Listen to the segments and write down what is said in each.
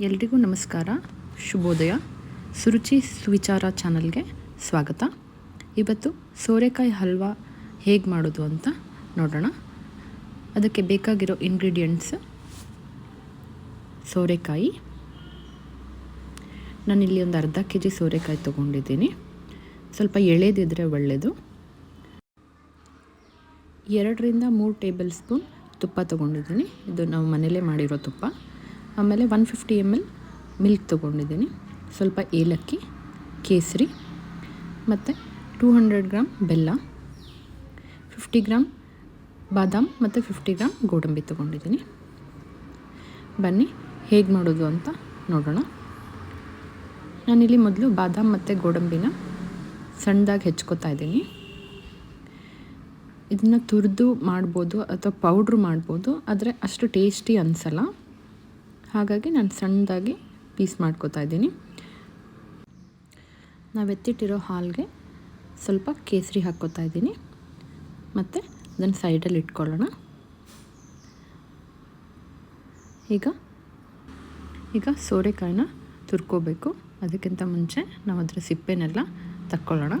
ಎಲ್ರಿಗೂ ನಮಸ್ಕಾರ. ಶುಭೋದಯ. ಸುರುಚಿ ಸುವಿಚಾರ ಚಾನಲ್ಗೆ ಸ್ವಾಗತ. ಇವತ್ತು ಸೋರೆಕಾಯಿ ಹಲ್ವಾ ಹೇಗೆ ಮಾಡೋದು ಅಂತ ನೋಡೋಣ. ಅದಕ್ಕೆ ಬೇಕಾಗಿರೋ ಇಂಗ್ರೀಡಿಯೆಂಟ್ಸ್ ಸೋರೆಕಾಯಿ. ನಾನಿಲ್ಲಿ ಒಂದು ಅರ್ಧ ಕೆ ಜಿ ಸೋರೆಕಾಯಿ ತೊಗೊಂಡಿದ್ದೀನಿ. ಸ್ವಲ್ಪ ಎಳೆದಿದ್ರೆ ಒಳ್ಳೆಯದು ಎರಡರಿಂದ ಮೂರು ಟೇಬಲ್ ಸ್ಪೂನ್ ತುಪ್ಪ ತೊಗೊಂಡಿದ್ದೀನಿ. ಇದು ನಾವು ಮನೇಲೇ ಮಾಡಿರೋ ತುಪ್ಪ. ಆಮೇಲೆ one fifty M L milk ತೊಗೊಂಡಿದ್ದೀನಿ. ಸ್ವಲ್ಪ ಏಲಕ್ಕಿ, ಕೇಸರಿ, ಮತ್ತು ಟೂ ಹಂಡ್ರೆಡ್ ಗ್ರಾಮ್ ಬೆಲ್ಲ ಫಿಫ್ಟಿ ಗ್ರಾಮ್ ಬಾದಾಮ್ ಮತ್ತು ಫಿಫ್ಟಿ ಗ್ರಾಮ್ ಗೋಡಂಬಿ ತೊಗೊಂಡಿದ್ದೀನಿ. ಬನ್ನಿ, ಹೇಗೆ ಮಾಡೋದು ಅಂತ ನೋಡೋಣ. ನಾನಿಲ್ಲಿ ಮೊದಲು ಬಾದಾಮ್ ಮತ್ತು ಗೋಡಂಬಿನ ಸಣ್ಣದಾಗಿ ಹೆಚ್ಕೋತಾ ಇದ್ದೀನಿ. ಇದನ್ನು ತುರಿದು ಮಾಡ್ಬೋದು ಅಥವಾ ಪೌಡ್ರು ಮಾಡ್ಬೋದು, ಆದರೆ ಅಷ್ಟು ಟೇಸ್ಟಿ ಅನಿಸಲ್ಲ. ಹಾಗಾಗಿ ನಾನು ಸಣ್ಣದಾಗಿ ಪೀಸ್ ಮಾಡ್ಕೋತಾ ಇದ್ದೀನಿ. ನಾವು ಎತ್ತಿಟ್ಟಿರೋ ಹಾಲಿಗೆ ಸ್ವಲ್ಪ ಕೇಸರಿ ಹಾಕ್ಕೋತಾ ಇದ್ದೀನಿ. ಮತ್ತು ಅದನ್ನು ಸೈಡಲ್ಲಿ ಇಟ್ಕೊಳ್ಳೋಣ. ಈಗ ಈಗ ಸೋರೆಕಾಯಿನ ತುರ್ಕೋಬೇಕು. ಅದಕ್ಕಿಂತ ಮುಂಚೆ ನಾವು ಅದರ ಸಿಪ್ಪೆನೆಲ್ಲ ತಕ್ಕೊಳ್ಳೋಣ.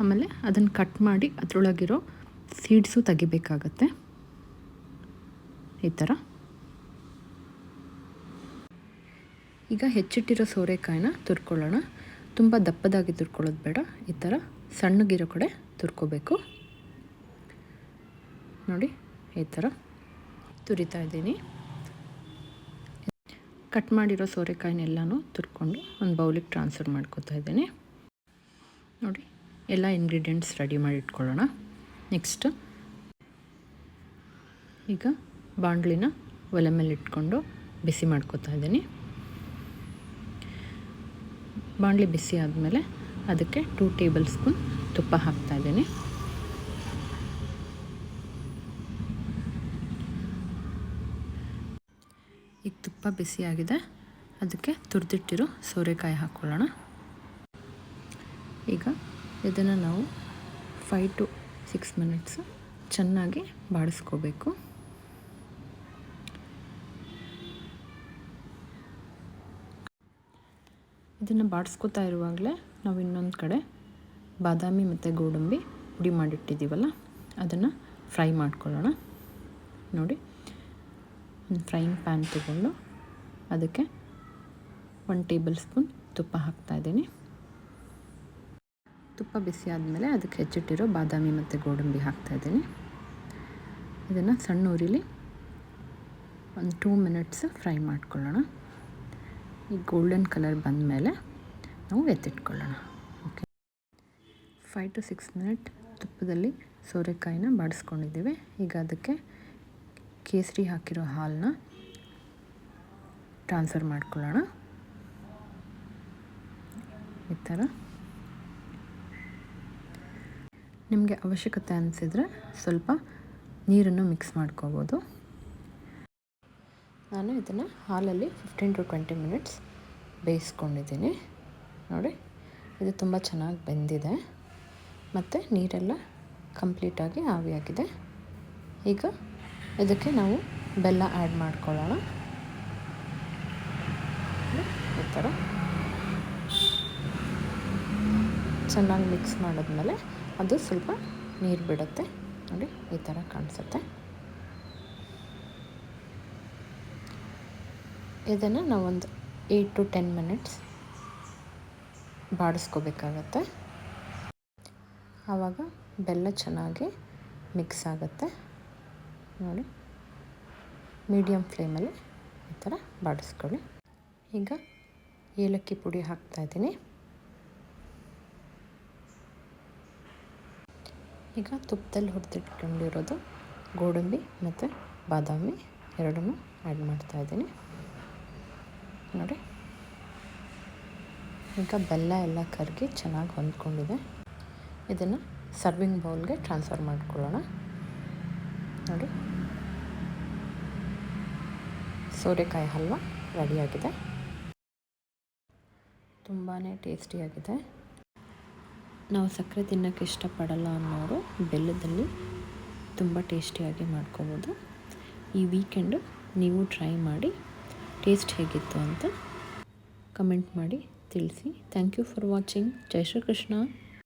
ಆಮೇಲೆ ಅದನ್ನು ಕಟ್ ಮಾಡಿ ಅದರೊಳಗಿರೋ ಸೀಡ್ಸು ತೆಗಿಬೇಕಾಗತ್ತೆ. ಈ ಥರ ಈಗ ಹೆಚ್ಚಿಟ್ಟಿರೋ ಸೋರೆಕಾಯಿನ ತುರ್ಕೊಳ್ಳೋಣ. ತುಂಬ ದಪ್ಪದಾಗಿ ತುರ್ಕೊಳ್ಳೋದು ಬೇಡ. ಈ ಥರ ಸಣ್ಣಗಿರೋ ಕಡೆ ತುರ್ಕೋಬೇಕು. ನೋಡಿ, ಈ ಥರ ತುರಿತಾ ಇದ್ದೀನಿ. ಕಟ್ ಮಾಡಿರೋ ಸೋರೆಕಾಯಿನೆಲ್ಲನೂ ತುರ್ಕೊಂಡು ಒಂದು ಬೌಲಿಗೆ ಟ್ರಾನ್ಸ್ಫರ್ ಮಾಡ್ಕೋತಾ ಇದ್ದೀನಿ. ನೋಡಿ, ಎಲ್ಲ ಇಂಗ್ರೀಡಿಯೆಂಟ್ಸ್ ರೆಡಿ ಮಾಡಿ ಇಟ್ಕೊಳ್ಳೋಣ. ನೆಕ್ಸ್ಟ್, ಈಗ ಬಾಣಲಿನ ಒಲೆ ಮೇಲೆ ಇಟ್ಕೊಂಡು ಬಿಸಿ ಮಾಡ್ಕೋತಾ ಇದ್ದೀನಿ. ಬಾಣಲಿ ಬಿಸಿ ಆದಮೇಲೆ ಅದಕ್ಕೆ ಟೂ ಟೇಬಲ್ ಸ್ಪೂನ್ ತುಪ್ಪ ಹಾಕ್ತಾ ಇದ್ದೀನಿ. ಈಗ ತುಪ್ಪ ಬಿಸಿಯಾಗಿದೆ ಅದಕ್ಕೆ ತುರಿದಿಟ್ಟಿರೋ ಸೋರೆಕಾಯಿ ಹಾಕ್ಕೊಳ್ಳೋಣ ಈಗ ಇದನ್ನು ನಾವು ಫೈ ಟು ಸಿಕ್ಸ್ ಮಿನಿಟ್ಸ್ ಚೆನ್ನಾಗಿ ಬಾಡಿಸ್ಕೋಬೇಕು. ಇದನ್ನು ಬಾಡಿಸ್ಕೋತಾ ಇರುವಾಗಲೇ ನಾವು ಇನ್ನೊಂದು ಕಡೆ ಬಾದಾಮಿ ಮತ್ತು ಗೋಡಂಬಿ ಪುಡಿ ಮಾಡಿಟ್ಟಿದ್ದೀವಲ್ಲ, ಅದನ್ನು ಫ್ರೈ ಮಾಡ್ಕೊಳ್ಳೋಣ. ನೋಡಿ, ಒಂದು ಫ್ರೈಯಿಂಗ್ ಪ್ಯಾನ್ ತಗೊಂಡು ಅದಕ್ಕೆ ಒನ್ ಟೇಬಲ್ ಸ್ಪೂನ್ ತುಪ್ಪ ಹಾಕ್ತಾಯಿದ್ದೀನಿ ತುಪ್ಪ ಬಿಸಿ ಆದಮೇಲೆ ಅದಕ್ಕೆ ಹೆಚ್ಚಿಟ್ಟಿರೋ ಬಾದಾಮಿ ಮತ್ತು ಗೋಡಂಬಿ ಹಾಕ್ತಾಯಿದ್ದೀನಿ ಇದನ್ನು ಸಣ್ಣ ಉರಿಲಿ ಒಂದು ಟೂ ಮಿನಿಟ್ಸ್ ಫ್ರೈ ಮಾಡ್ಕೊಳ್ಳೋಣ. ಈ ಗೋಲ್ಡನ್ ಕಲರ್ ಬಂದ ಮೇಲೆ ನಾವು ಎತ್ತಿಟ್ಕೊಳ್ಳೋಣ. Okay five to six minute ತುಪ್ಪದಲ್ಲಿ ಸೋರೆಕಾಯಿನ ಬಾಡಿಸ್ಕೊಂಡಿದ್ದೀವಿ. ಈಗ ಅದಕ್ಕೆ ಕೇಸರಿ ಹಾಕಿರೋ ಹಾಲನ್ನ ಟ್ರಾನ್ಸ್ಫರ್ ಮಾಡ್ಕೊಳ್ಳೋಣ. ಈ ಥರ ನಿಮಗೆ ಅವಶ್ಯಕತೆ ಅನಿಸಿದರೆ ಸ್ವಲ್ಪ ನೀರನ್ನು ಮಿಕ್ಸ್ ಮಾಡ್ಕೋಬೋದು. ನಾನು ಇದನ್ನು ಹಾಲಲ್ಲಿ ಫಿಫ್ಟೀನ್ ಟು ಟ್ವೆಂಟಿ ಮಿನಿಟ್ಸ್ ಬೇಯಿಸ್ಕೊಂಡಿದ್ದೀನಿ. ನೋಡಿ, ಇದು ತುಂಬ ಚೆನ್ನಾಗಿ ಬೆಂದಿದೆ. ಮತ್ತು ನೀರೆಲ್ಲ ಕಂಪ್ಲೀಟಾಗಿ ಆವಿಯಾಗಿದೆ ಈಗ ಇದಕ್ಕೆ ನಾವು ಬೆಲ್ಲ ಆ್ಯಡ್ ಮಾಡ್ಕೊಳ್ಳೋಣ. ಈ ಥರ ಚೆನ್ನಾಗಿ ಮಿಕ್ಸ್ ಮಾಡಿದ್ಮೇಲೆ ಅದು ಸ್ವಲ್ಪ ನೀರು ಬಿಡುತ್ತೆ. ನೋಡಿ, ಈ ಥರ ಕಾಣಿಸುತ್ತೆ. ಇದನ್ನು ನಾವೊಂದು ಏಯ್ಟ್ ಟು ಟೆನ್ ಮಿನಿಟ್ಸ್ ಬಾಡಿಸ್ಕೋಬೇಕಾಗತ್ತೆ. ಆವಾಗ ಬೆಲ್ಲ ಚೆನ್ನಾಗಿ ಮಿಕ್ಸ್ ಆಗುತ್ತೆ. ನೋಡಿ ಮೀಡಿಯಮ್ ಫ್ಲೇಮಲ್ಲಿ ಈ ಥರ ಬಾಡಿಸ್ಕೊಳ್ಳಿ. ಈಗ ಏಲಕ್ಕಿ ಪುಡಿ ಹಾಕ್ತಾಯಿದ್ದೀನಿ ಈಗ ತುಪ್ಪದಲ್ಲಿ ಹುರಿದಿಟ್ಕೊಂಡಿರೋದು ಗೋಡಂಬಿ ಮತ್ತು ಬಾದಾಮಿ ಎರಡನ್ನೂ ಆ್ಯಡ್ ಮಾಡ್ತಾಯಿದ್ದೀನಿ ನೋಡಿ ಈಗ ಬೆಲ್ಲ ಎಲ್ಲ ಕರಗಿ ಚೆನ್ನಾಗಿ ಹೊಂದ್ಕೊಂಡಿದೆ. ಇದನ್ನು ಸರ್ವಿಂಗ್ ಬೌಲ್ಗೆ ಟ್ರಾನ್ಸ್ಫರ್ ಮಾಡ್ಕೊಳ್ಳೋಣ. ನೋಡಿ ಸೋರೆಕಾಯಿ ಹಲ್ವ ರೆಡಿಯಾಗಿದೆ ತುಂಬಾ ಟೇಸ್ಟಿಯಾಗಿದೆ ನಾವು ಸಕ್ಕರೆ ತಿನ್ನೋಕ್ಕೆ ಇಷ್ಟಪಡಲ್ಲ ಅನ್ನೋರು ಬೆಲ್ಲದಲ್ಲಿ ತುಂಬ ಟೇಸ್ಟಿಯಾಗಿ ಮಾಡ್ಕೋಬೋದು. ಈ ವೀಕೆಂಡು ನೀವು ಟ್ರೈ ಮಾಡಿ ಟೇಸ್ಟ್ ಹೇಗಿತ್ತು ಅಂತ ಕಮೆಂಟ್ ಮಾಡಿ ತಿಳಿಸಿ. ಥ್ಯಾಂಕ್ ಯು ಫಾರ್ ವಾಚಿಂಗ್ ಜೈ ಶ್ರೀ ಕೃಷ್ಣ